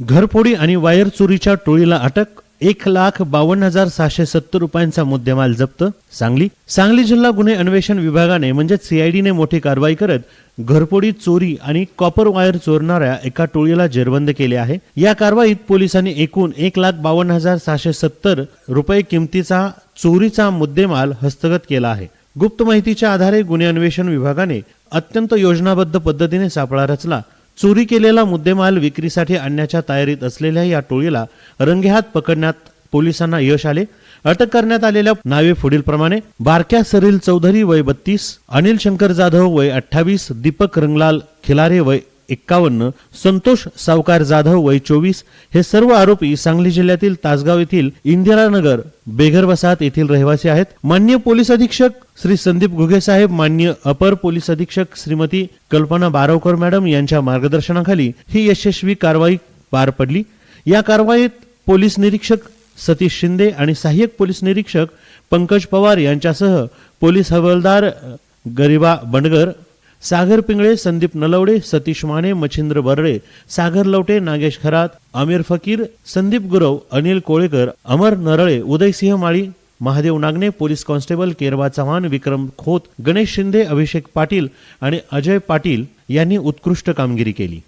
घरफोडी आणि वायर चोरीच्या टोळीला अटक एक लाख बावन्न हजार सहाशे सत्तर रुपयांचा मुद्देमाल जप्त सांगली. सांगली जिल्हा गुन्हे अन्वेषण विभागाने म्हणजे सीआयडीने मोठी कारवाई करत घरपोडी चोरी आणि कॉपर वायर चोरणाऱ्या एका टोळीला जेरबंद केले आहे. या कारवाईत पोलिसांनी एकूण एक लाख बावन्न हजार सहाशे सत्तर रुपये किमतीचा चोरीचा मुद्देमाल हस्तगत केला आहे. गुप्त माहितीच्या आधारे गुन्हे अन्वेषण विभागाने अत्यंत योजनाबद्ध पद्धतीने सापळा रचला. चोरी केलेला मुद्देमाल विक्रीसाठी आणण्याच्या तयारीत असलेल्या या टोळीला रंगेहात पकडण्यात पोलिसांना यश आले. अटक करण्यात आलेल्या नावे पुढीलप्रमाणे बारक्या सरील चौधरी वय बत्तीस अनिल शंकर जाधव वय अठ्ठावीस दीपक रंगलाल खिलारे वय एक्कावन्न संतोष सावकार जाधव वय चोवीस हे सर्व आरोपी सांगली जिल्ह्यातील तासगाव येथील इंदिरानगर बेघर वसाहत येथील रहिवासी आहेत. मान्य पोलीस अधीक्षक श्री संदीप घुगे साहेब मान्य अपर पोलीस अधीक्षक श्रीमती कल्पना बारवकर मॅडम यांच्या मार्गदर्शनाखाली ही यशस्वी कारवाई पार पडली. या कारवाईत पोलीस निरीक्षक सतीश शिंदे आणि सहाय्यक पोलीस निरीक्षक पंकज पवार यांच्यासह पोलीस हवालदार गरिबा बंडगर सागर पिंगळे संदीप नलवडे सतीश माने मच्छिंद्र बर्डे सागर लवटे नागेश खरात आमिर फकीर संदीप गुरव अनिल कोळेकर अमर नरळे उदयसिंह माळी महादेव नागने पोलीस कॉन्स्टेबल केरवा चव्हाण विक्रम खोत गणेश शिंदे अभिषेक पाटील आणि अजय पाटील यांनी उत्कृष्ट कामगिरी केली.